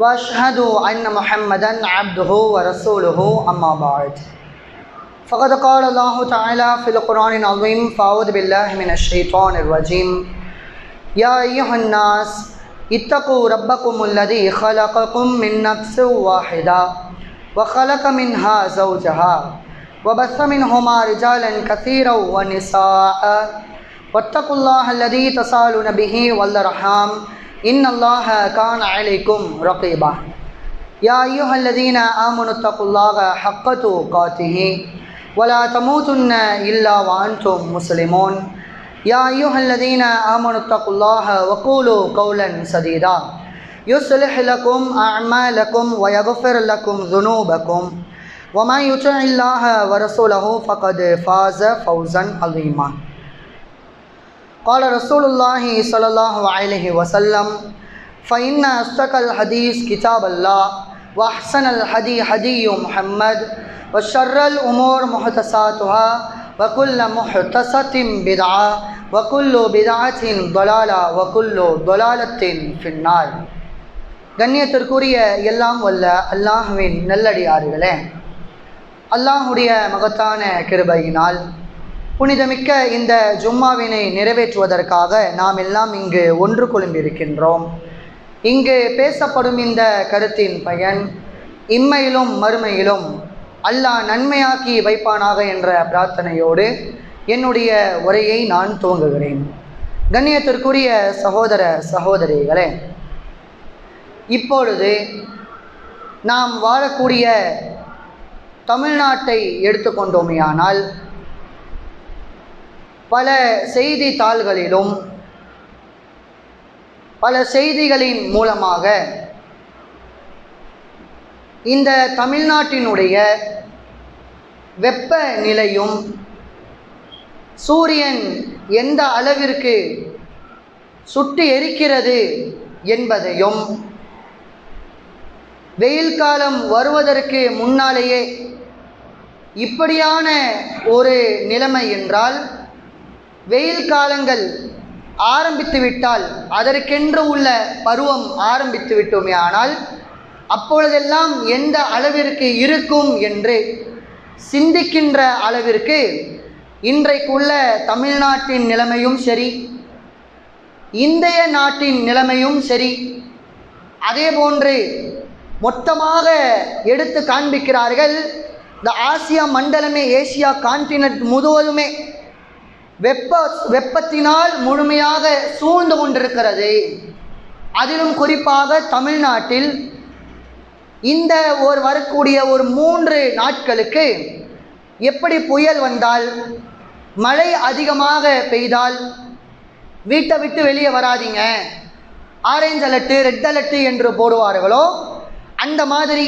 وأشهد أن محمدا عبده ورسوله أما بعد. فقد قال الله تعالى في القرآن العظيم فأعوذ بالله من الشيطان الرجيم. يا أيها الناس اتقوا ربكم الذي خلقكم من نفس واحدة وخلق منها زوجها وبث منهما رجالا كثيرا ونساء. واتقوا الله الذي تسالون به والأرحام. ان الله كان عليكم رقيبا. يا ايها الذين امنوا اتقوا الله حق تقاته ولا تموتن الا وأنتم مسلمون. يا ايها الذين امنوا اتقوا الله وقولوا قولا سديدا. يصلح لكم اعمالكم ويغفر لكم ذنوبكم. ومن يطع الله ورسوله فقد فاز فوزا عظيما. قال رسول الله صلى الله عليه وسلم فإن أصدق الحديث كتاب الله وأحسن الحدي حدي محمد وشر الأمور محدثاتها وكل محدثة بدعة وكل بدعة ضلالة وكل ضلالة في النار கண்ணியத்திற்குரிய எல்லாம் வல்ல அல்லாஹுவின் நல்லடியார்களே அல்லாஹுடைய மகத்தான கிருபையினால் புனிதமிக்க இந்த ஜும்மாவினை நிறைவேற்றுவதற்காக நாம் எல்லாம் இங்கு ஒன்று கொழும்பிருக்கின்றோம் இங்கு பேசப்படும் இந்த கருத்தின் பயன் இம்மையிலும் மறுமையிலும் அல்லாஹ் நன்மையாக்கி வைப்பானாக என்ற பிரார்த்தனையோடு என்னுடைய உரையை நான் துவங்குகிறேன். கண்ணியத்திற்குரிய சகோதர சகோதரிகளே இப்பொழுது நாம் வாழக்கூடிய தமிழ்நாட்டை எடுத்துக்கொண்டோமேயானால் பல செய்தித்தாள்களிலும் பல செய்திகளின் மூலமாக இந்த தமிழ்நாட்டினுடைய வெப்பநிலையும் சூரியன் எந்த அளவிற்கு சுட்டு எரிக்கிறது என்பதையும் வெயில் காலம் வருவதற்கு முன்னாலேயே இப்படியான ஒரு நிலைமை என்றால் வெயில் காலங்கள் ஆரம்பித்து விட்டால் அதற்கென்று உள்ள பருவம் ஆரம்பித்து விட்டோமே ஆனால் அப்பொழுதெல்லாம் எந்த அளவிற்கு இருக்கும் என்று சிந்திக்கின்ற அளவிற்கு இன்றைக்குள்ள தமிழ்நாட்டின் நிலைமையும் சரி இந்திய நாட்டின் நிலைமையும் சரி அதே போன்று மொத்தமாக எடுத்து காண்பிக்கிறார்கள் இந்த ஆசியா மண்டலமே ஏசியா கான்டினென்ட் முழுவதுமே வெப்ப வெப்பத்தினால் முழுமையாக சூழ்ந்து கொண்டிருக்கிறது. அதிலும் குறிப்பாக தமிழ்நாட்டில் இந்த ஒரு வரக்கூடிய ஒரு மூன்று நாட்களுக்கு எப்படி புயல் வந்தால் மழை அதிகமாக பெய்தால் வீட்டை விட்டு வெளியே வராதிங்க. ஆரஞ்சு அலர்ட்டு ரெட் அலர்ட்டு என்று போடுவார்களோ அந்த மாதிரி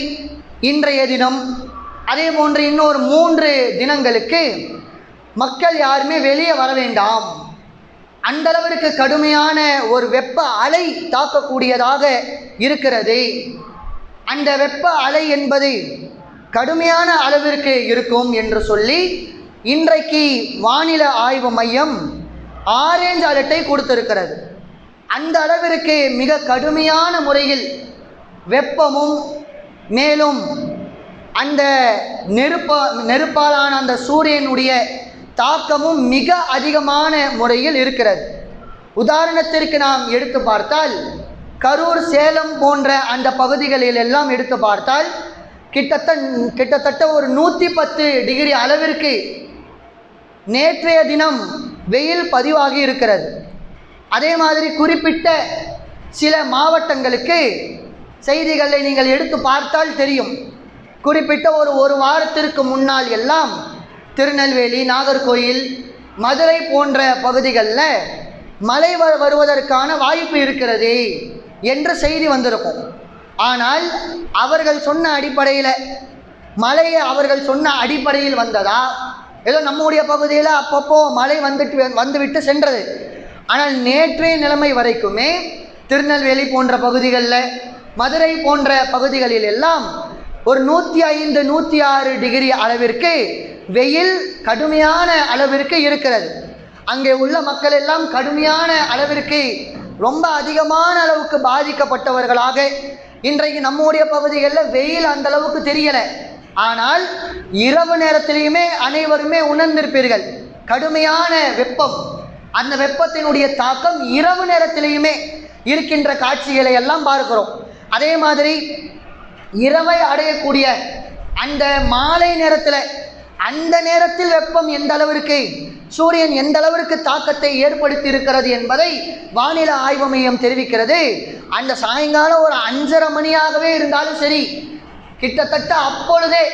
இன்றைய தினம் அதே போன்று இன்னொரு மூன்று தினங்களுக்கு மக்கள் யாருமே வெளியே வர வேண்டாம். அந்தளவிற்கு கடுமையான ஒரு வெப்ப அலை தாக்கக்கூடியதாக இருக்கிறது. அந்த வெப்ப அலை என்பது கடுமையான அளவிற்கு இருக்கும் என்று சொல்லி இன்றைக்கு வானிலை ஆய்வு மையம் ஆரேஞ்ச் அலர்ட்டை கொடுத்திருக்கிறது. அந்த அளவிற்கு மிக கடுமையான முறையில் வெப்பமும் மேலும் அந்த நெருப்பா நெருப்பாலான அந்த சூரியனுடைய தாக்கமும் மிக அதிகமான முறையில் இருக்கிறது. உதாரணத்திற்கு நாம் எடுத்து பார்த்தால் கரூர் சேலம் போன்ற அந்த பகுதிகளில் எல்லாம் எடுத்து பார்த்தால் கிட்டத்தட்ட கிட்டத்தட்ட ஒரு நூற்றி பத்து டிகிரி அளவிற்கு நேற்றைய தினம் வெயில் பதிவாகி இருக்கிறது. அதே மாதிரி குறிப்பிட்ட சில மாவட்டங்களுக்கு செய்திகளை நீங்கள் எடுத்து பார்த்தால் தெரியும். குறிப்பிட்ட ஒரு ஒரு வாரத்திற்கு முன்னால் எல்லாம் திருநெல்வேலி நாகர்கோயில் மதுரை போன்ற பகுதிகளில் மழை வ- வருவதற்கான வாய்ப்பு இருக்கிறது என்ற செய்தி வந்திருக்கும். ஆனால் அவர்கள் சொன்ன அடிப்படையில் மழையை அவர்கள் சொன்ன அடிப்படையில் வந்ததா? ஏதோ நம்முடைய பகுதியில் அப்பப்போ மழை வந்துட்டு வந்துவிட்டு சென்றது. ஆனால் நேற்றைய நிலைமை வரைக்குமே திருநெல்வேலி போன்ற பகுதிகளில் மதுரை போன்ற பகுதிகளில் எல்லாம் ஒரு நூற்றி ஐந்து நூற்றி ஆறு டிகிரி அளவிற்கு வெயில் கடுமையான அளவிற்கு இருக்கிறது. அங்கே உள்ள மக்கள் எல்லாம் கடுமையான அளவிற்கு ரொம்ப அதிகமான அளவுக்கு பாதிக்கப்பட்டவர்களாக இன்றைக்கு நம்முடைய பகுதிகளில் வெயில் அந்த அளவுக்கு தெரியலை. ஆனால் இரவு நேரத்திலையுமே அனைவருமே உணர்ந்திருப்பீர்கள். கடுமையான வெப்பம். அந்த வெப்பத்தினுடைய தாக்கம் இரவு நேரத்திலையுமே இருக்கின்ற காட்சிகளை எல்லாம் பார்க்கிறோம். அதே மாதிரி இரவை அடையக்கூடிய அந்த மாலை நேரத்தில் அந்த நேரத்தில் வெப்பம் எந்த அளவிற்கு சூரியன் எந்த அளவிற்கு தாக்கத்தை ஏற்படுத்தி இருக்கிறது என்பதை வானிலை ஆய்வு மையம் தெரிவிக்கிறது. அந்த சாயங்காலம் ஒரு அஞ்சரை மணியாகவே இருந்தாலும் சரி கிட்டத்தட்ட அப்பொழுதே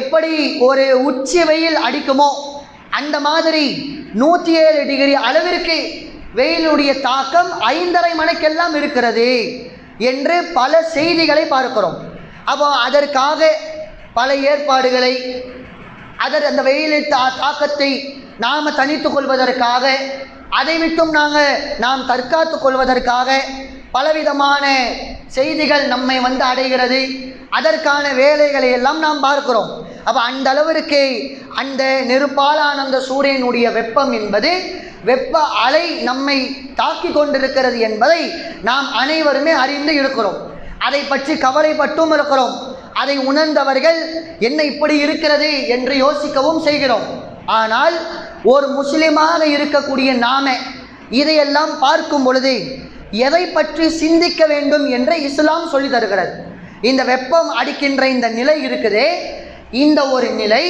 எப்படி ஒரு உச்சி வெயில் அடிக்குமோ அந்த மாதிரி நூற்றி ஏழு டிகிரி அளவிற்கு வெயிலுடைய தாக்கம் ஐந்தரை மணிக்கெல்லாம் இருக்கிறது என்று பல செய்திகளை பார்க்கிறோம். அப்போ அதற்காக பல ஏற்பாடுகளை அதர் அந்த வெயிலின் தா தாக்கத்தை நாம் தனித்து கொள்வதற்காக அதை விட்டும் நாங்கள் நாம் தற்காத்து கொள்வதற்காக பலவிதமான செய்திகள் நம்மை வந்து அடைகிறது. அதற்கான வேலைகளை எல்லாம் நாம் பார்க்கிறோம். அப்போ அந்த அளவிற்கு அந்த நெருப்பாலான அந்த சூரியனுடைய வெப்பம் என்பது வெப்ப அலை நம்மை தாக்கி கொண்டிருக்கிறது என்பதை நாம் அனைவருமே அறிந்து இருக்கிறோம். அதை பற்றி கவலைப்பட்டும் இருக்கிறோம். அதை உணர்ந்தவர்கள் என்ன இப்படி இருக்கிறது? என்று யோசிக்கவும் செய்கிறோம். ஆனால் ஒரு முஸ்லிமாக இருக்கக்கூடிய நாம இதையெல்லாம் பார்க்கும் பொழுது எதை பற்றி சிந்திக்க வேண்டும் என்று இஸ்லாம் சொல்லி தருகிறது. இந்த வெப்பம் அடிக்கின்ற இந்த நிலை இருக்குதே. இந்த ஒரு நிலை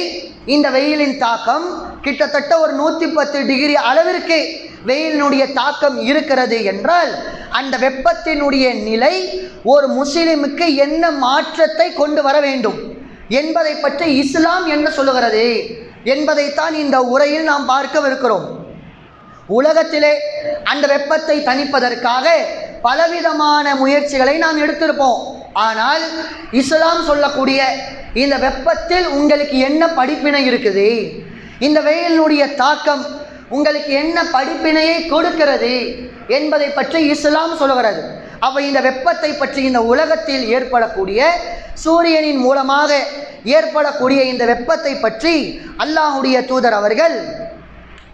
இந்த வெயிலின் தாக்கம் கிட்டத்தட்ட ஒரு நூற்றி பத்து டிகிரி அளவிற்கு வெயிலினுடைய தாக்கம் இருக்கிறது என்றால் அந்த வெப்பத்தினுடைய நிலை ஒரு முஸ்லிமுக்கு என்ன மாற்றத்தை கொண்டு வர வேண்டும்? என்பதை பற்றி இஸ்லாம் என்ன சொல்லுகிறது? என்பதைத்தான் இந்த உரையில் நாம் பார்க்கவிருக்கிறோம். உலகத்திலே அந்த வெப்பத்தை தணிப்பதற்காக பலவிதமான முயற்சிகளை நாம் எடுத்திருப்போம். ஆனால் இஸ்லாம் சொல்லக்கூடிய இந்த வெப்பத்தில் உங்களுக்கு என்ன படிப்பினை இருக்குது? இந்த வெயிலினுடைய தாக்கம் உங்களுக்கு என்ன படிப்பினையை கொடுக்கிறது? என்பதை பற்றி இஸ்லாம் சொல்கிறது அப்போ இந்த வெப்பத்தை பற்றி இந்த உலகத்தில் ஏற்படக்கூடிய சூரியனின் மூலமாக ஏற்படக்கூடிய இந்த வெப்பத்தை பற்றி அல்லாஹுடைய தூதர் அவர்கள்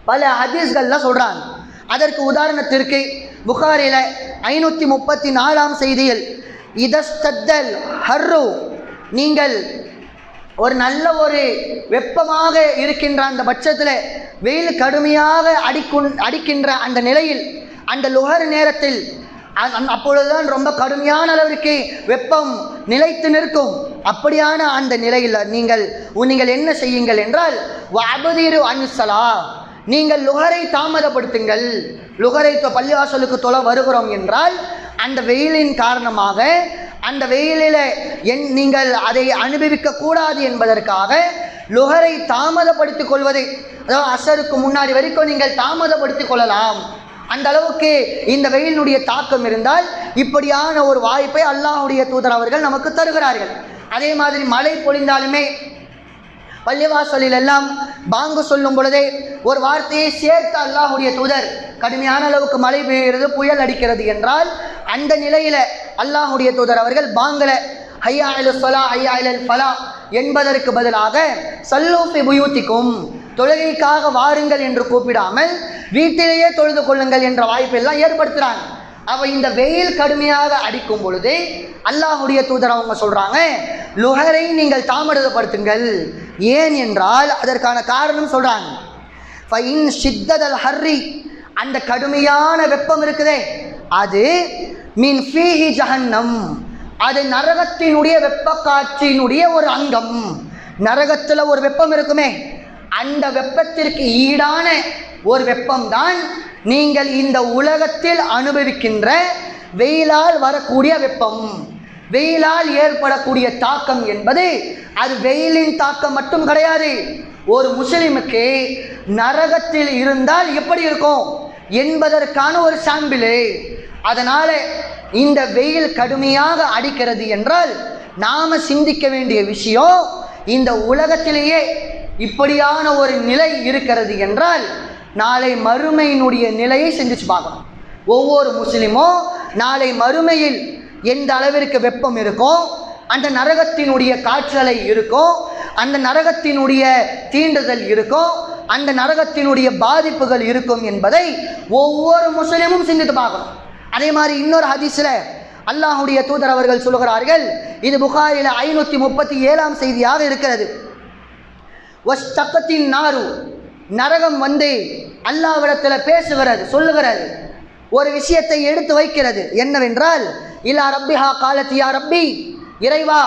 பல ஹதீஸ்கள்லாம் சொல்கிறாங்க அதற்கு உதாரணத்திற்கு புகாரில் ஐநூற்றி முப்பத்தி நாலாம் செய்தியில் இதஸ்தத்தல் ஹர்ரு. நீங்கள் ஒரு நல்ல ஒரு வெப்பமாக இருக்கின்ற அந்த பட்சத்தில் வெயில் கடுமையாக அடிக்குன் அடிக்கின்ற அந்த நிலையில் அந்த லுகர் நேரத்தில் அப்பொழுதுதான் ரொம்ப கடுமையான அளவிற்கு வெப்பம் நிலைத்து நிற்கும். அப்படியான அந்த நிலையில் நீங்கள் நீங்கள் என்ன செய்யுங்கள் என்றால் அபதிரு அன்சலா நீங்கள் லுகரை தாமதப்படுத்துங்கள். லுகரை தொ- பள்ளிவாசலுக்கு தொலை வருகிறோம் என்றால் அந்த வெயிலின் காரணமாக அந்த வெயிலில் என் நீங்கள் அதை அனுபவிக்க கூடாது என்பதற்காக லுகரை தாமதப்படுத்திக் கொள்வது அதாவது அசருக்கு முன்னாடி வரைக்கும் நீங்கள் தாமதப்படுத்திக் கொள்ளலாம். அந்த அளவுக்கு இந்த வெயிலினுடைய தாக்கம் இருந்தால் இப்படியான ஒரு வாய்ப்பை அல்லாஹுடைய தூதர் அவர்கள் நமக்கு தருகிறார்கள். அதே மாதிரி மழை பொழிந்தாலுமே பள்ளிவாசலில் எல்லாம் பாங்கு சொல்லும் பொழுதே ஒரு வார்த்தையை சேர்த்து அல்லாஹுடைய தூதர் கடுமையான அளவுக்கு மழை பெய்கிறது புயல் அடிக்கிறது என்றால் அந்த நிலையில அல்லாஹுடைய தூதர் அவர்கள் பாங்கல ஐயா இலு சொலா ஐயா இலல் ஃபலா என்பதற்கு பதிலாக சல்லூஃபி புயூத்திக்கும் தொழுகைக்காக வாருங்கள் என்று கூப்பிடாமல் வீட்டிலேயே தொழுது கொள்ளுங்கள் என்ற வாய்ப்பெல்லாம் ஏற்படுத்துகிறாங்க அவள் இந்த வெயில் கடுமையாக அடிக்கும் பொழுது அல்லாஹுடைய தூதர் அவங்க சொல்கிறாங்க லுஹரை நீங்கள் தாமதப்படுத்துங்கள். ஏன் என்றால் அதற்கான காரணம் சொல்கிறாங்க ஃபைன் சித்ததல் ஹர்ரி. அந்த கடுமையான வெப்பம் இருக்குதே. அது மீன் ஃபீஹி ஜஹன்னம். அது நரகத்தினுடைய வெப்ப காற்றினுடைய ஒரு அங்கம். நரகத்தில் ஒரு வெப்பம் இருக்குமே. அந்த வெப்பத்திற்கு ஈடான ஒரு வெப்பம்தான் நீங்கள் இந்த உலகத்தில் அனுபவிக்கின்ற வெயிலால் வரக்கூடிய வெப்பம். வெயிலால் ஏற்படக்கூடிய தாக்கம் என்பது அது வெயிலின் தாக்கம் மட்டும் கிடையாது. ஒரு முஸ்லிமுக்கு நரகத்தில் இருந்தால் எப்படி இருக்கும்? என்பதற்கான ஒரு சாம்பிளு. அதனால இந்த வெயில் கடுமையாக அடிக்கிறது என்றால் நாம சிந்திக்க வேண்டிய விஷயம் இந்த உலகத்திலேயே இப்படியான ஒரு நிலை இருக்கிறது என்றால் நாளை மறுமையினுடைய நிலையை சிந்திச்சு பார்க்கணும். ஒவ்வொரு முஸ்லீமும் நாளை மறுமையில் எந்த அளவிற்கு வெப்பம் இருக்கும் அந்த நரகத்தினுடைய காற்றலை இருக்கும் அந்த நரகத்தினுடைய தீண்டுதல் இருக்கும் அந்த நரகத்தினுடைய பாதிப்புகள் இருக்கும் என்பதை ஒவ்வொரு முஸ்லிமும் சிந்தித்து பார்க்கணும். அதே மாதிரி இன்னொரு ஹதீஸில் அல்லாஹுடைய தூதர் அவர்கள் சொல்கிறார்கள் இது புகாரில் ஐநூற்றி முப்பத்தி ஏழாம் செய்தியாக இருக்கிறது. நாரு நரகம் வந்து அல்லாவிடத்தில் பேசுகிறது சொல்லுகிறது ஒரு விஷயத்தை எடுத்து வைக்கிறது. என்னவென்றால் இல்லா ரப்பிஹா காலத்தியா ரப்பி இறைவா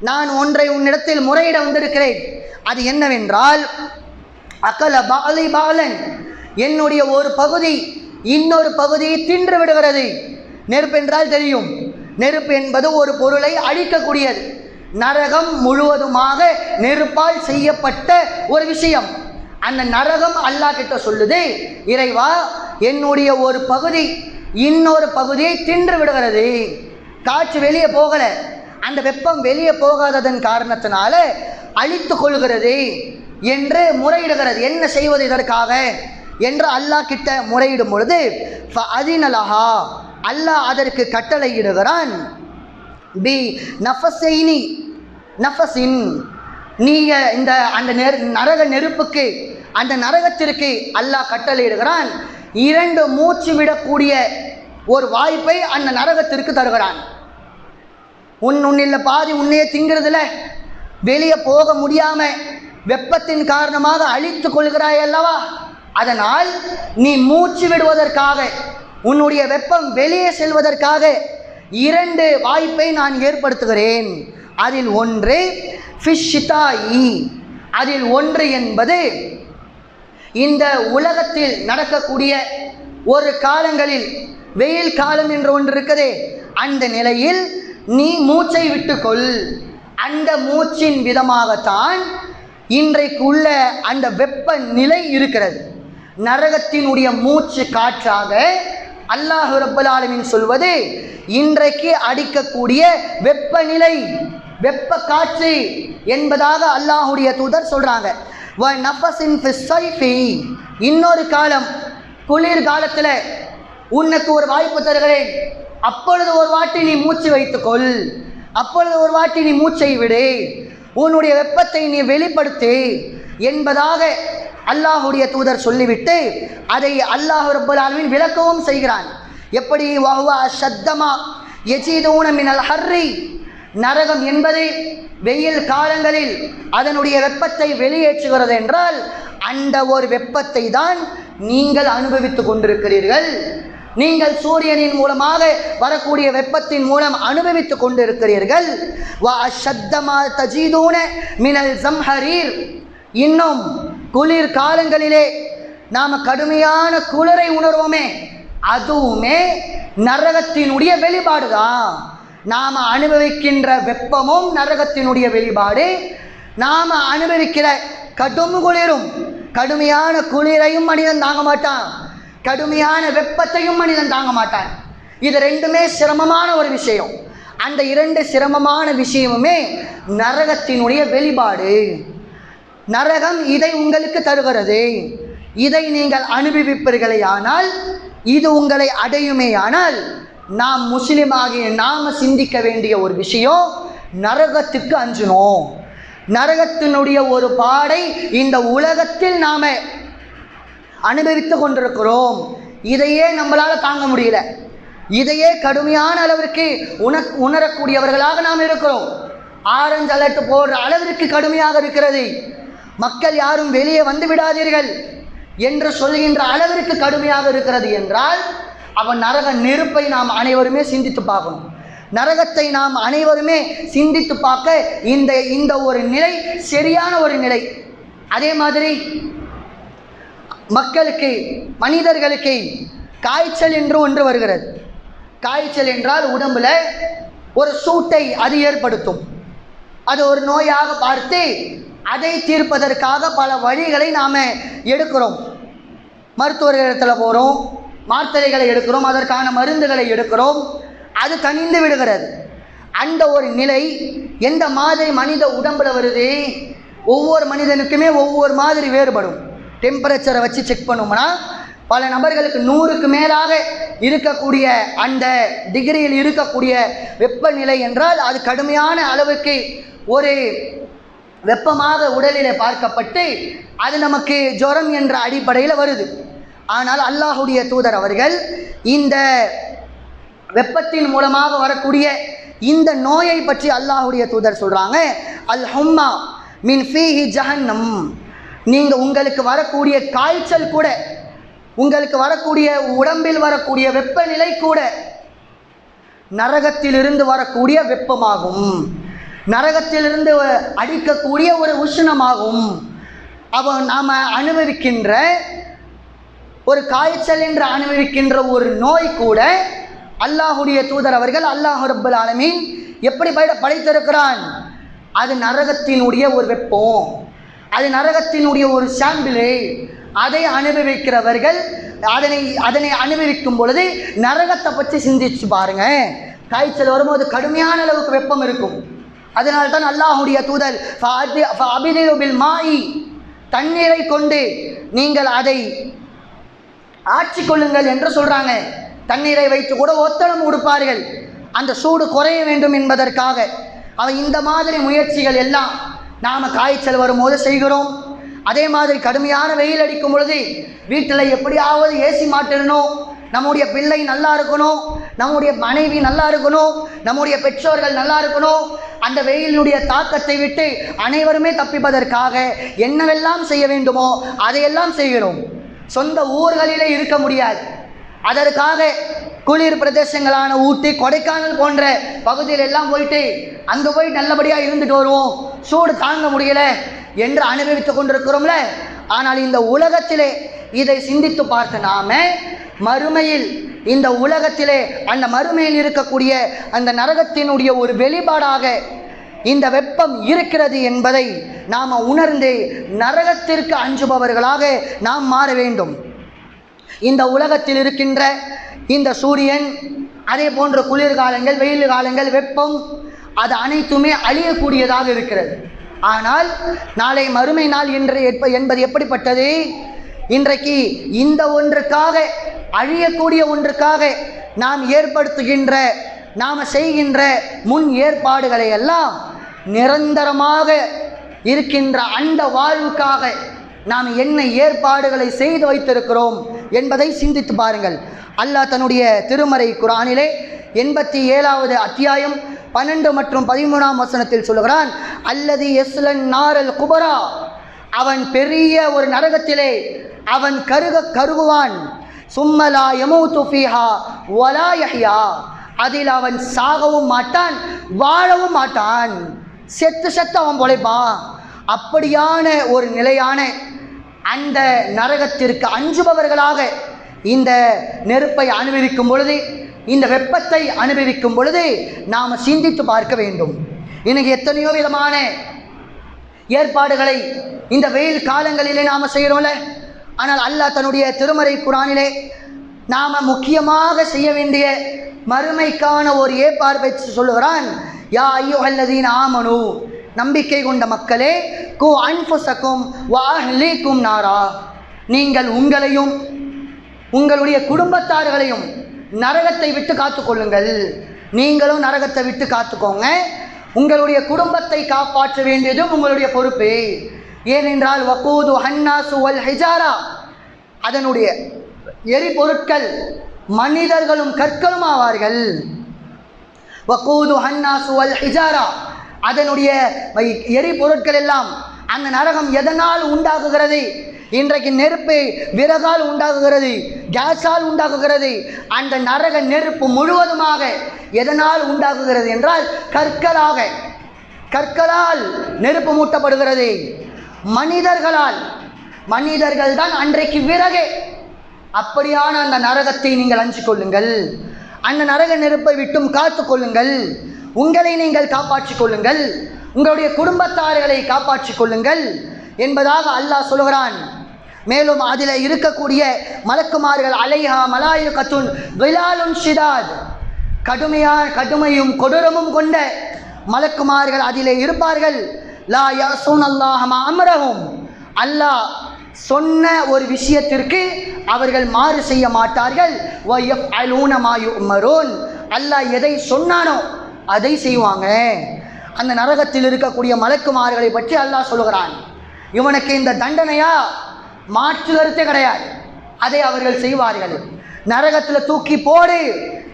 நான் ஒன்றை உன்னிடத்தில் முறையிட வந்திருக்கிறேன். அது என்னவென்றால் அகல பாலி பாலன் என்னுடைய ஒரு பகுதி இன்னொரு பகுதியை தின்று விடுகிறது. நெருப்பு என்றால் தெரியும். நெருப்பு என்பது ஒரு பொருளை அழிக்கக்கூடியது. நரகம் முழுவதுமாக நெருப்பால் செய்யப்பட்ட ஒரு விஷயம். அந்த நரகம் அல்லாஹ் கிட்ட சொல்லுது இறைவா என்னுடைய ஒரு பகுதி இன்னொரு பகுதியை தின்று விடுகிறது. காற்று வெளியே போகலை. அந்த வெப்பம் வெளியே போகாததன் காரணத்தினால அழித்து கொள்கிறது என்று முறையிடுகிறது. என்ன செய்வது இதற்காக? என்று அல்லாஹ் கிட்ட முறையிடும் பொழுது அதினலஹா அல்லாஹ் அதற்கு கட்டளையிடுகிறான். பி நஃபசைனி நஃபசின் நீங்கள் இந்த அந்த நெரு நரக நெருப்புக்கு அந்த நரகத்திற்கு அல்லாஹ் கட்டளையிடுகிறான். இரண்டு மூச்சு விடக்கூடிய ஒரு வாய்ப்பை அந்த நரகத்திற்கு தருகிறான். உன் உன்னில் பாதி உன்னையே திங்கிறதுல வெளியே போக முடியாம வெப்பத்தின் காரணமாக அழித்து கொள்கிறாய் அல்லவா? அதனால் நீ மூச்சு விடுவதற்காக உன்னுடைய வெப்பம் வெளியே செல்வதற்காக இரண்டு வாய்ப்பை நான் ஏற்படுத்துகிறேன். அதில் ஒன்று ஃபிஷ்ஷிதாயி. அதில் ஒன்று என்பது இந்த உலகத்தில் நடக்கக்கூடிய ஒரு காலங்களில் வெயில் காலம் என்று ஒன்று இருக்குது அந்த நிலையில் நீ மூச்சை விட்டுக்கொள். அந்த மூச்சின் விதமாகத்தான் இன்றைக்கு உள்ள அந்த வெப்ப நிலை இருக்கிறது. நரகத்தினுடைய மூச்சு காற்றாக அல்லாஹு ரப்பல் ஆலமின் சொல்வது இன்றைக்கு அடிக்கக்கூடிய வெப்பநிலை. வெப்ப காற்று என்பதாக அல்லாஹுடைய தூதர் சொல்றாங்க. வ நஃபஸின் ஃபி இன்னொரு காலம் குளிர் காலத்தில் உனக்கு ஒரு வாய்ப்பு தருகிறேன். அப்பொழுது ஒரு வாட்டி நீ மூச்சு வைத்துக்கொள். அப்பொழுது ஒரு வாட்டி நீ மூச்சை விடு. உன்னுடைய வெப்பத்தை நீ வெளிப்படுத்து என்பதாக அல்லாஹுடைய தூதர் சொல்லிவிட்டு அதை அல்லாஹ் ரப்பல் ஆலமீன் விளக்கவும் செய்கிறான். எப்படி? வஹுவ சத்தமா எஜிதூன மினல் ஹர்ரி. நரகம் என்பது வெயில் காலங்களில் அதனுடைய வெப்பத்தை வெளியேற்றுகிறது என்றால் அந்த ஒரு வெப்பத்தை தான் நீங்கள் அனுபவித்துக் கொண்டிருக்கிறீர்கள். நீங்கள் சூரியனின் மூலமாக வரக்கூடிய வெப்பத்தின் மூலம் அனுபவித்துக் கொண்டிருக்கிறீர்கள். வா அஷத்தமா தஜீதூன மினல் ஜம்ஹரீர். இன்னும் குளிர் காலங்களிலே நாம் கடுமையான குளிரை உணர்வோமே அதுவுமே நரகத்தினுடைய வெளிப்பாடு தான் நாம் அனுபவிக்கின்ற வெப்பமும் நரகத்தினுடைய வெளிப்பாடு. நாம் அனுபவிக்கிற கடும் குளிரும் கடுமையான குளிரையும் மனிதன் தாங்க மாட்டான். கடுமையான வெப்பத்தையும் மனிதன் தாங்க மாட்டான். இது ரெண்டுமே சிரமமான ஒரு விஷயம். அந்த இரண்டு சிரமமான விஷயமுமே நரகத்தினுடைய வெளிப்பாடு. நரகம் இதை உங்களுக்கு தருகிறது. இதை நீங்கள் அனுபவிப்பீர்களே ஆனால் இது உங்களை அடையுமே ஆனால் நாம் முஸ்லீமாகி நாம் சிந்திக்க வேண்டிய ஒரு விஷயம் நரகத்துக்கு அஞ்சணும் நரகத்தினுடைய ஒரு பாடை இந்த உலகத்தில் நாம் அனுபவித்து கொண்டிருக்கிறோம். இதையே நம்மளால் தாங்க முடியல. இதையே கடுமையான அளவிற்கு உண உணரக்கூடியவர்களாக நாம் இருக்கிறோம். ஆரஞ்சு அலர்ட் போடுற அளவிற்கு கடுமையாக இருக்கிறது. மக்கள் யாரும் வெளியே வந்து விடாதீர்கள் என்று சொல்கின்ற அளவிற்கு கடுமையாக இருக்கிறது என்றால் அவன் நரக நெருப்பை நாம் அனைவருமே சிந்தித்து பார்க்கணும். நரகத்தை நாம் அனைவருமே சிந்தித்து பார்க்க இந்த இந்த ஒரு நிலை சரியான ஒரு நிலை. அதே மாதிரி மக்களுக்கு மனிதர்களுக்கு காய்ச்சல் என்று ஒன்று வருகிறது. காய்ச்சல் என்றால் உடம்புல ஒரு சூட்டை அது ஏற்படுத்தும். அது ஒரு நோயாக பார்த்து அதை தீர்ப்பதற்காக பல வழிகளை நாம் எடுக்கிறோம். மருத்துவர்களிடத்தில் போகிறோம் மாத்திரைகளை எடுக்கிறோம் அதற்கான மருந்துகளை எடுக்கிறோம். அது தனிந்து விடுகிறது. அந்த ஒரு நிலை எந்த மாதிரி மனித உடம்புல வருது? ஒவ்வொரு மனிதனுக்குமே ஒவ்வொரு மாதிரி வேறுபடும். டெம்பரேச்சரை வச்சு செக் பண்ணோம்னா பல நபர்களுக்கு நூறுக்கு மேலாக இருக்கக்கூடிய அந்த டிகிரியில் இருக்கக்கூடிய வெப்பநிலை என்றால் அது கடுமையான அளவுக்கு ஒரு வெப்பமாக உடலிலே பார்க்கப்பட்டு அது நமக்கு ஜுரம் என்ற அடிப்படையில் வருது. ஆனால் அல்லாஹுடைய தூதர் அவர்கள் இந்த வெப்பத்தின் மூலமாக வரக்கூடிய இந்த நோயை பற்றி அல்லாஹுடைய தூதர் சொல்கிறாங்க அல் ஹும்மா மின் ஃபீஹி ஜஹன்னம். நீங்கள் உங்களுக்கு வரக்கூடிய காய்ச்சல் கூட உங்களுக்கு வரக்கூடிய உடம்பில் வரக்கூடிய வெப்பநிலை கூட நரகத்திலிருந்து வரக்கூடிய வெப்பமாகும். நரகத்திலிருந்து அடிக்கக்கூடிய ஒரு உஷ்ணமாகும். அவ நாம் அனுபவிக்கின்ற ஒரு காய்ச்சல் என்று அனுபவிக்கின்ற ஒரு நோய் கூட அல்லாஹுடைய தூதர் அவர்கள் அல்லாஹ் ரப்பல் ஆலமீன் எப்படி படை படைத்திருக்கிறான்? அது நரகத்தினுடைய ஒரு வெப்பம். அது நரகத்தினுடைய ஒரு சாம்பிளே. அதை அனுபவிக்கிறவர்கள் அதனை அதனை அனுபவிக்கும் பொழுது நரகத்தை பற்றி சிந்திச்சு பாருங்க. காய்ச்சல் வரும்போது கடுமையான அளவுக்கு வெப்பம் இருக்கும். அதனால தான் அல்லாஹுடைய தூதர் அபிதில் மாயி தண்ணீரை கொண்டு நீங்கள் அதை ஆட்சி கொள்ளுங்கள் என்று சொல்கிறாங்க தண்ணீரை வைத்து கூட ஒத்தனம் கொடுப்பார்கள் அந்த சூடு குறைய வேண்டும் என்பதற்காக. அவன் இந்த மாதிரி முயற்சிகள் எல்லாம் நாம் காய்ச்சல் வரும்போது செய்கிறோம். அதே மாதிரி கடுமையான வெயில் அடிக்கும் பொழுது வீட்டில் எப்படியாவது ஏசி மாட்டிடணும். நம்முடைய பிள்ளை நல்லா இருக்கணும். நம்முடைய மனைவி நல்லா இருக்கணும். நம்முடைய பெற்றோர்கள் நல்லா இருக்கணும். அந்த வெயிலினுடைய தாக்கத்தை விட்டு அனைவருமே தப்பிப்பதற்காக என்னவெல்லாம் செய்ய வேண்டுமோ அதையெல்லாம் செய்கிறோம். சொந்த ஊர்களிலே இருக்க முடியாது. அதற்காக குளிர் பிரதேசங்களான ஊட்டி கொடைக்கானல் போன்ற பகுதியில் எல்லாம் போயிட்டு அங்கே போய் நல்லபடியாக இருந்துட்டு வருவோம். சூடு தாங்க முடியல என்று அனுபவித்து கொண்டிருக்கிறோம்ல. ஆனால் இந்த உலகத்திலே இதை சிந்தித்து பார்த்த நாம மறுமையில் இந்த உலகத்திலே அந்த மறுமையில் இருக்கக்கூடிய அந்த நரகத்தினுடைய ஒரு வெளிப்பாடாக இந்த வெப்பம் இருக்கிறது என்பதை நாம் உணர்ந்து நரகத்திற்கு அஞ்சுபவர்களாக நாம் மாற வேண்டும். இந்த உலகத்தில் இருக்கின்ற இந்த சூரியன் அதே போன்ற குளிர்காலங்கள் வெயில் காலங்கள் வெப்பம் அது அனைத்துமே அழியக்கூடியதாக இருக்கிறது. ஆனால் நாளை மறுமை நாள் என்று என்பது எப்படிப்பட்டது? இன்றைக்கு இந்த ஒன்றுக்காக அழியக்கூடிய ஒன்றுக்காக நாம் ஏற்படுத்துகின்ற நாம் செய்கின்ற முன் ஏற்பாடுகளை எல்லாம் நிரந்தரமாக இருக்கின்ற அந்த வாழ்வுக்காக நாம் என்ன ஏற்பாடுகளை செய்து வைத்திருக்கிறோம் என்பதை சிந்தித்து பாருங்கள். அல்லாஹ் தன்னுடைய திருமறை குரானிலே எண்பத்தி ஏழாவது அத்தியாயம் பன்னெண்டு மற்றும் பதிமூணாம் வசனத்தில் சொல்லுகிறான் அல்லது எஸ்லன் நாரல் குபரா. அவன் பெரிய ஒரு நரகத்திலே அவன் கருக கருகுவான். சும்மலா யமூத்து துஃபிஹா ஒலா யஹ்யா. அதில் அவன் சாகவும் மாட்டான் வாழவும் மாட்டான். செத்து செத்து அவன் பொழைப்பான். அப்படியான ஒரு நிலையான அந்த நரகத்திற்கு அஞ்சுபவர்களாக இந்த நெருப்பை அனுபவிக்கும் பொழுது இந்த வெப்பத்தை அனுபவிக்கும் பொழுது நாம் சிந்தித்து பார்க்க வேண்டும். இன்னைக்கு எத்தனையோ விதமான ஏற்பாடுகளை இந்த வெயில் காலங்களிலே நாம் செய்கிறோம்ல ஆனால் அல்லாஹ் தன்னுடைய திருமறை குரானிலே நாம் முக்கியமாக செய்ய வேண்டிய மறுமைக்கான ஒரு ஏற்பார்வை சொல்லுகிறான். யா ஐயோ அல்லதீன் ஆமனு நம்பிக்கை கொண்ட மக்களே கு அன்புசக்கும் வாஹ்லீக்கும் நாரா நீங்கள் உங்களையும் உங்களுடைய குடும்பத்தார்களையும் நரகத்தை விட்டு காத்துக்கொள்ளுங்கள் நீங்களும் நரகத்தை விட்டு காத்துக்கோங்க உங்களுடைய குடும்பத்தை காப்பாற்ற வேண்டியதும் உங்களுடைய பொறுப்பு ஏனென்றால் வக்கூது ஹன்னாசு வல் ஹிஜாரா அதனுடைய எரிபொருட்கள் மனிதர்களும் கற்களும் ஆவார்கள் வக்கூது ஹன்னாசு வல் ஹிஜாரா. அதனுடைய எரிபொருட்கள் எல்லாம் அந்த நரகம் எதனால் உண்டாகுகிறது? இன்றைக்கு நெருப்பு விறகால் உண்டாகுகிறது கேஸால் உண்டாகுகிறது. அந்த நரக நெருப்பு முழுவதுமாக எதனால் உண்டாகுகிறது என்றால் கற்களாக கற்களால் நெருப்பு மூட்டப்படுகிறது. மனிதர்களால் மனிதர்கள் தான் அன்றைக்கு விறகே. அப்படியான அந்த நரகத்தை நீங்கள் அஞ்சு கொள்ளுங்கள். அந்த நரக நெருப்பை விட்டும் காத்து கொள்ளுங்கள். உங்களை நீங்கள் காப்பாற்றிக் கொள்ளுங்கள். உங்களுடைய குடும்பத்தார்களை காப்பாற்றிக் கொள்ளுங்கள் என்பதாக அல்லாஹ் சொல்கிறான் மேலும் அதில் இருக்கக்கூடிய மலக்குமார்கள் அலைஹா மலாயு கத்துன் விலாலுன் ஷிதாத் கடுமையா கடுமையும் கொடூரமும் கொண்ட மலக்குமார்கள் அதிலே இருப்பார்கள். லா யசூன் அல்லாஹ் அமரவும் அல்லாஹ் சொன்ன ஒரு விஷயத்திற்கு அவர்கள் மாறு செய்ய மாட்டார்கள். உமரோன் அல்லாஹ் எதை சொன்னானோ அதை செய்வாங்க. அந்த நரகத்தில் இருக்கக்கூடிய மலக்குமார்களை பற்றி அல்லாஹ் சொல்லுகிறான். இவனுக்கு இந்த தண்டனையா? மாற்று கருத்தே கிடையாது. அதை அவர்கள் செய்வார்கள். நரகத்தில் தூக்கி போடு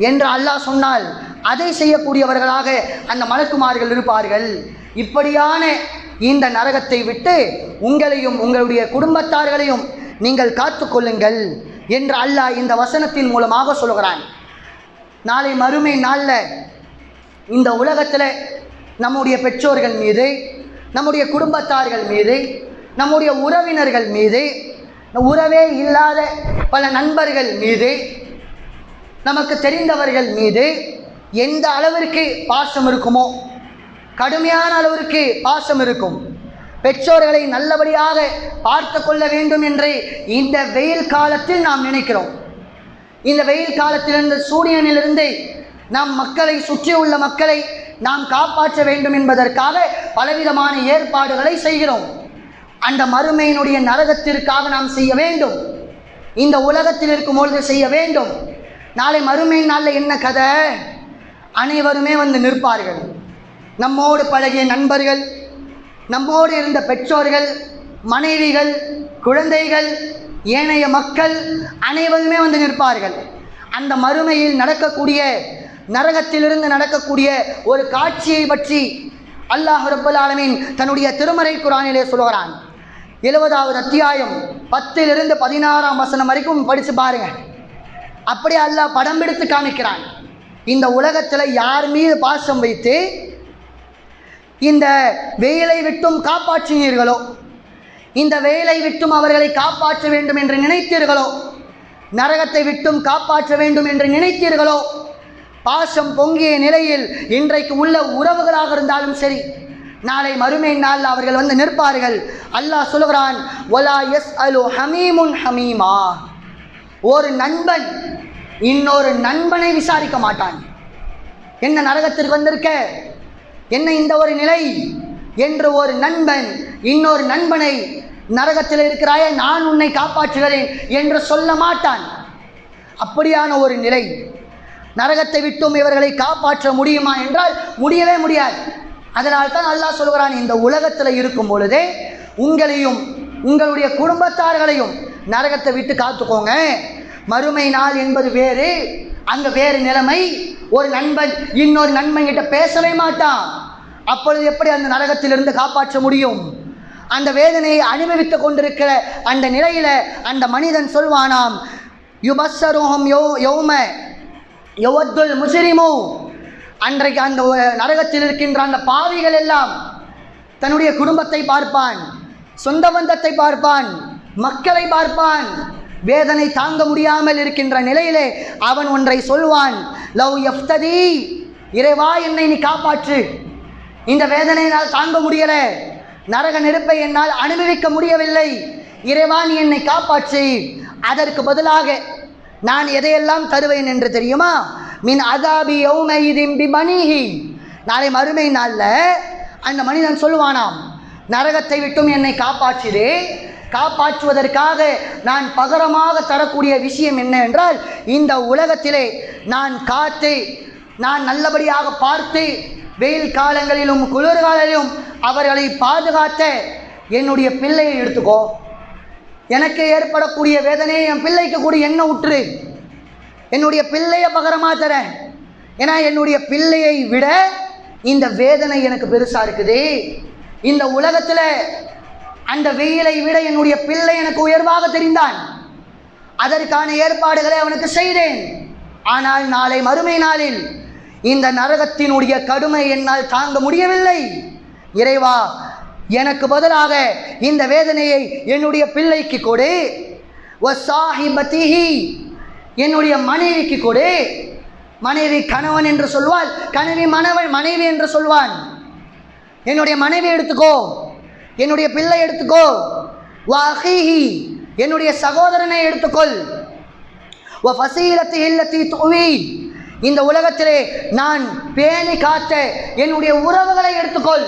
என்று அல்லாஹ் சொன்னால் அதை செய்யக்கூடியவர்களாக அந்த மலக்குமார்கள் இருப்பார்கள். இப்படியான இந்த நரகத்தை விட்டு உங்களையும் உங்களுடைய குடும்பத்தார்களையும் நீங்கள் காத்துக்கொள்ளுங்கள் என்று அல்லாஹ் இந்த வசனத்தின் மூலமாக சொல்கிறான் நாளை மறுமை நாளில் இந்த உலகத்தில் நம்முடைய பெற்றோர்கள் மீது நம்முடைய குடும்பத்தார்கள் மீது நம்முடைய உறவினர்கள் மீது உறவே இல்லாத பல நண்பர்கள் மீது நமக்கு தெரிந்தவர்கள் மீது எந்த அளவிற்கு பாசம் இருக்குமோ கடுமையான அளவிற்கு பாசம் இருக்கும். பெற்றோர்களை நல்லபடியாக பார்த்து கொள்ள வேண்டும் என்று இந்த வெயில் காலத்தில் நாம் நினைக்கிறோம். இந்த வெயில் காலத்திலிருந்து சூரியனிலிருந்து நம் மக்களை சுற்றியுள்ள மக்களை நாம் காப்பாற்ற வேண்டும் என்பதற்காக பலவிதமான ஏற்பாடுகளை செய்கிறோம். அந்த மறுமையினுடைய நரகத்திற்காக நாம் செய்ய வேண்டும். இந்த உலகத்தில் இருக்கும் பொழுது செய்ய வேண்டும். நாளை மறுமை நாளில் என்ன கதை? அனைவருமே வந்து நிற்பார்கள். நம்மோடு பழகிய நண்பர்கள் நம்மோடு இருந்த பெற்றோர்கள் மனைவிகள் குழந்தைகள் ஏனைய மக்கள் அனைவருமே வந்து நிற்பார்கள். அந்த மறுமையில் நடக்கக்கூடிய நரகத்திலிருந்து நடக்கக்கூடிய ஒரு காட்சியை பற்றி அல்லாஹ் ரப்பல் ஆலமீன் தன்னுடைய திருமறை குரானிலே சொல்கிறான் எழுபதாவது அத்தியாயம் பத்திலிருந்து பதினாறாம் வசனம் வரைக்கும் படித்து பாருங்க. அப்படி அல்லாஹ் படம் பிடித்து காமிக்கிறான். இந்த உலகத்தில் யார் மீது பாசம் வைத்து இந்த வெயிலை விட்டும் காப்பாற்றினீர்களோ? இந்த வெயிலை விட்டும் அவர்களை காப்பாற்ற வேண்டும் என்று நினைத்தீர்களோ? நரகத்தை விட்டும் காப்பாற்ற வேண்டும் என்று நினைத்தீர்களோ? பாசம் பொங்கிய நிலையில் இன்றைக்கு உள்ள உறவுகளாக இருந்தாலும் சரி நாளை மறுமை நாள் அவர்கள் வந்து நிற்பார்கள். அல்லாஹ் சொல்கிறான் ஒலா எஸ் அலு ஹமீமுன் ஹமீமா. ஒரு நண்பன் இன்னொரு நண்பனை விசாரிக்க மாட்டான். என்ன நரகத்திற்கு வந்திருக்க? என்ன இந்த ஒரு நிலை? என்று ஒரு நண்பன் இன்னொரு நண்பனை நரகத்தில் இருக்கிறாயே நான் உன்னை காப்பாற்றுகிறேன் என்று சொல்ல மாட்டான். அப்படியான ஒரு நிலை. நரகத்தை விட்டும் இவர்களை காப்பாற்ற முடியுமா என்றால் முடியவே முடியாது. அதனால் தான் அல்லாஹ் சொல்கிறான் இந்த உலகத்தில் இருக்கும் பொழுதே உங்களையும் உங்களுடைய குடும்பத்தார்களையும் நரகத்தை விட்டு காத்துக்கோங்க. மறுமை நாள் என்பது வேறு அங்க வேறு நிலைமை. ஒரு நண்பன் இன்னொரு நண்பன் கிட்ட பேசவே மாட்டான். அப்பொழுது எப்படி அந்த நரகத்திலிருந்து காப்பாற்ற முடியும்? அந்த வேதனையை அனுபவித்துக் கொண்டிருக்கிற அந்த நிலையில அந்த மனிதன் சொல்வானாம் யுபஸ்ஸரோகம் யோ யோம யவத்துல் முஸ்லிமோ அன்றைக்கு அந்த நரகத்தில் இருக்கின்ற அந்த பாவிகள் எல்லாம் தன்னுடைய குடும்பத்தை பார்ப்பான் சொந்த பந்தத்தை பார்ப்பான் மக்களை பார்ப்பான் வேதனை தாங்க முடியாமல் இருக்கின்ற நிலையிலே அவன் ஒன்றை சொல்வான். லவ் எஃப்ததி இறைவா என்னை நீ காப்பாற்று. இந்த வேதனையினால் தாங்க முடியல. நரக நெருப்பை என்னால் அனுபவிக்க முடியவில்லை. இறைவா நீ என்னை காப்பாற்று. அதற்கு பதிலாக நான் எதையெல்லாம் தருவேன் என்று தெரியுமா? மின் அதாபி யௌமைதின் மணிஹி. நாளை மறுமை நாளில் அந்த மனிதன் சொல்லுவானாம் நரகத்தை விட்டும் என்னை காப்பாற்றிடு. காப்பாற்றுவதற்காக நான் பகரமாக தரக்கூடிய விஷயம் என்ன என்றால் இந்த உலகத்திலே நான் காத்து நான் நல்லபடியாக பார்த்து வெயில் காலங்களிலும் குளிர்காலிலும் அவர்களை பாதுகாத்த என்னுடைய பிள்ளையை எடுத்துக்கோ. எனக்கு ஏற்படக்கூடிய வேதனையை என் பிள்ளைக்கு கூட என்ன உற்று. என்னுடைய பிள்ளையை பகரமாக தரேன் ஏன்னா என்னுடைய பிள்ளையை விட இந்த வேதனை எனக்கு பெருசாக இருக்குது. இந்த உலகத்தில் அந்த வெயிலை விட என்னுடைய பிள்ளை எனக்கு உயர்வாக தெரிந்தான். அதற்கான ஏற்பாடுகளை அவனுக்கு செய்தேன். ஆனால் நாளை மறுமை நாளில் இந்த நரகத்தினுடைய கடுமை என்னால் தாங்க முடியவில்லை. இறைவா எனக்கு பதிலாக இந்த வேதனையை என்னுடைய பிள்ளைக்கு கொடு. வசாஹிபத்திஹி என்னுடைய மனைவிக்கு கொடு. மனைவி கணவன் என்று சொல்வாள் கணவி மணவன் மனைவி என்று சொல்வான். என்னுடைய மனைவி எடுத்துக்கோ. என்னுடைய பிள்ளை எடுத்துக்கோ. வாஹிஹி என்னுடைய சகோதரனை எடுத்துக்கொள். ஃபசீலத்தி இல்லத்தி துவி இந்த உலகத்திலே நான் பேணி காத்த என்னுடைய உறவுகளை எடுத்துக்கொள்.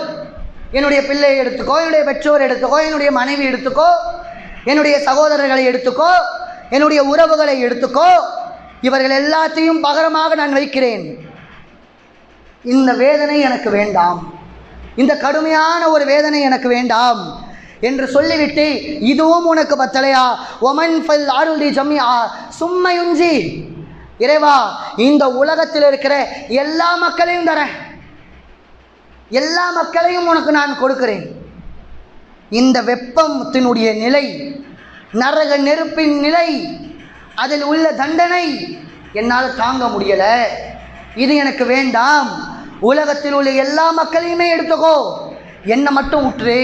என்னுடைய பிள்ளையை எடுத்துக்கோ என்னுடைய பெற்றோர் எடுத்துக்கோ என்னுடைய மனைவி எடுத்துக்கோ என்னுடைய சகோதரர்களை எடுத்துக்கோ என்னுடைய உறவுகளை எடுத்துக்கோ. இவர்கள் எல்லாத்தையும் பகரமாக நான் வைக்கிறேன். இந்த வேதனை எனக்கு வேண்டாம். இந்த கடுமையான ஒரு வேதனை எனக்கு வேண்டாம் என்று சொல்லிவிட்டு இதுவும் உனக்கு பத்தலையா? ஒமன் ஃபல் அருள்தி ஜம்யா. சும்மையுஞ்சி இறைவா இந்த உலகத்தில் இருக்கிற எல்லா மக்களையும் தரேன் எல்லா மக்களையும் உனக்கு நான் கொடுக்கிறேன். இந்த வெப்பத்தினுடைய நிலை நரக நெருப்பின் நிலை அதில் உள்ள தண்டனை என்னால் தாங்க முடியலை. இது எனக்கு வேண்டாம். உலகத்தில் உள்ள எல்லா மக்களையுமே எடுத்துக்கோ. என்னை மட்டும் விட்டுரு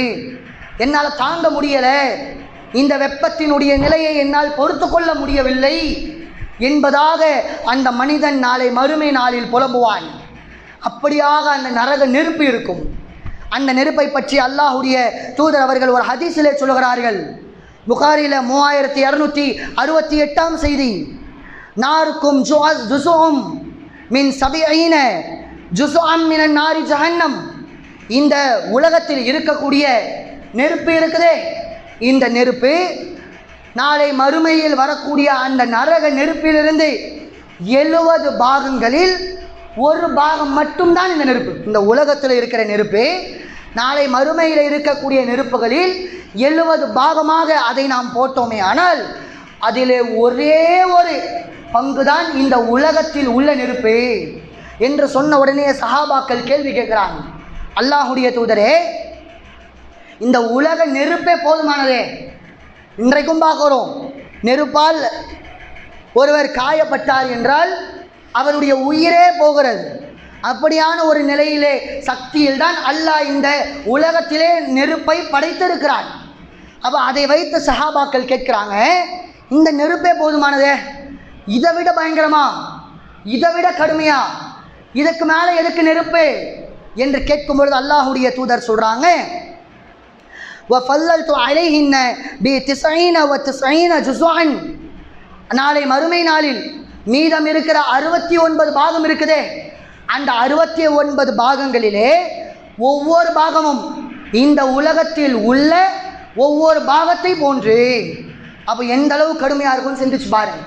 என்னால் தாங்க முடியலை. இந்த வெப்பத்தினுடைய நிலையை என்னால் பொறுத்து கொள்ள முடியவில்லை என்பதாக அந்த மனிதன் நாளை மறுமை நாளில் புலம்புவான். அப்படியாக அந்த நரக நெருப்பு இருக்கும். அந்த நெருப்பை பற்றி அல்லாஹுடைய தூதர் அவர்கள் ஒரு ஹதீஸிலே சொல்கிறார்கள் புகாரில மூவாயிரத்தி இரநூத்தி அறுபத்தி எட்டாம் செய்தி நாருக்கும் ஜுசும் மின் சபையின ஜுசுஅம் மினன் நாரி ஜஹன்னம். இந்த உலகத்தில் இருக்கக்கூடிய நெருப்பு இருக்குதே. இந்த நெருப்பு நாளை மறுமையில் வரக்கூடிய அந்த நரக நெருப்பிலிருந்து எழுபது பாகங்களில் ஒரு பாகம் மட்டும்தான் இந்த நெருப்பு. இந்த உலகத்தில் இருக்கிற நெருப்பு நாளை மறுமையில் இருக்கக்கூடிய நெருப்புகளில் எழுபது பாகமாக அதை நாம் போட்டோமே. ஆனால் அதிலே ஒரே ஒரு பங்குதான் இந்த உலகத்தில் உள்ள நெருப்பு. என்று சொன்ன உடனே சஹாபாக்கள் கேள்வி கேட்குறாங்க. அல்லாஹுடைய தூதரே இந்த உலக நெருப்பே போதுமானதே. இன்றைக்கும் பார்க்குறோம் நெருப்பால் ஒருவர் காயப்பட்டார் என்றால் அவருடைய உயிரே போகிறது. அப்படியான ஒரு நிலையிலே சக்தியில் தான் அல்லாஹ் இந்த உலகத்திலே நெருப்பை படைத்திருக்கிறான். அப்போ அதை வைத்த சஹாபாக்கள் கேட்குறாங்க இந்த நெருப்பே போதுமானதே? இதை விட பயங்கரமா? இதை விட கடுமையா? இதுக்கு மேலே எதுக்கு நெருப்பு என்று கேட்கும் பொழுது அல்லாஹுடைய தூதர் சொல்கிறாங்க وَفَضَّلْتُ عَلَيْهِنَّ بِتِسْعِينَ وَتِسْعِينَ جُزْءًا நாளை மறுமை நாளில் மீதம் இருக்கிற அறுபத்தி ஒன்பது பாகம் இருக்குதே அந்த அறுபத்தி ஒன்பது பாகங்களிலே ஒவ்வொரு பாகமும் இந்த உலகத்தில் உள்ள ஒவ்வொரு பாகத்தை போன்று அப்போ எந்த அளவு கடுமையாக இருக்கும்னு சிந்திச்சு பாருங்க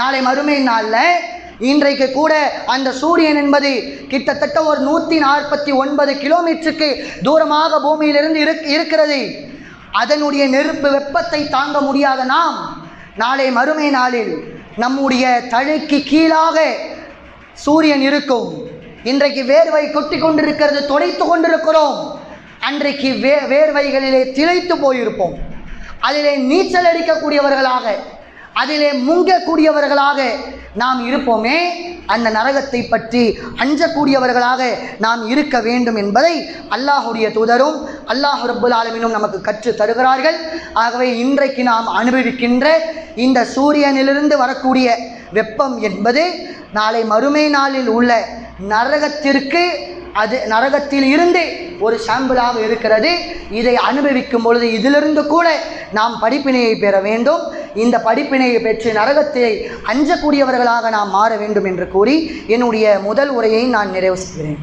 நாளை மறுமை நாளில் இன்றைக்கு கூட அந்த சூரியன் என்பது கிட்டத்தட்ட ஒரு நூற்றி நாற்பத்தி ஒன்பது கிலோமீட்டருக்கு தூரமாக பூமியிலிருந்து இருக் இருக்கிறது. அதனுடைய நெருப்பு வெப்பத்தை தாங்க முடியாத நாம் நாளை மறுமை நாளில் நம்முடைய தலைக்கு கீழாக சூரியன் இருக்கும். இன்றைக்கு வேர்வை கொட்டி கொண்டிருக்கிறது துடைத்து கொண்டிருக்கிறோம். அன்றைக்கு வே வேர்வைகளிலே திளைத்து போயிருப்போம். அதிலே நீச்சல் அடிக்கக்கூடியவர்களாக அதிலே முங்கக்கூடியவர்களாக நாம் இருப்போமே அந்த நரகத்தை பற்றி அஞ்சக்கூடியவர்களாக நாம் இருக்க வேண்டும் என்பதை அல்லாஹுடைய தூதரும் அல்லாஹ் ரப்புல் ஆலமினும் நமக்கு கற்று தருகிறார்கள். ஆகவே இன்றைக்கு நாம் அனுபவிக்கின்ற இந்த சூரியனிலிருந்து வரக்கூடிய வெப்பம் என்பது நாளை மறுமை நாளில் உள்ள நரகத்திற்கு அது நரகத்தில் இருந்து ஒரு சாம்பிளாக இருக்கிறது. இதை அனுபவிக்கும் பொழுது இதிலிருந்து கூட நாம் படிப்பினையை பெற வேண்டும். இந்த படிப்பினையை பெற்று நரகத்தை அஞ்சக்கூடியவர்களாக நாம் மாற வேண்டும் என்று கூறி என்னுடைய முதல் உரையை நான் நிறைவு செய்கிறேன்.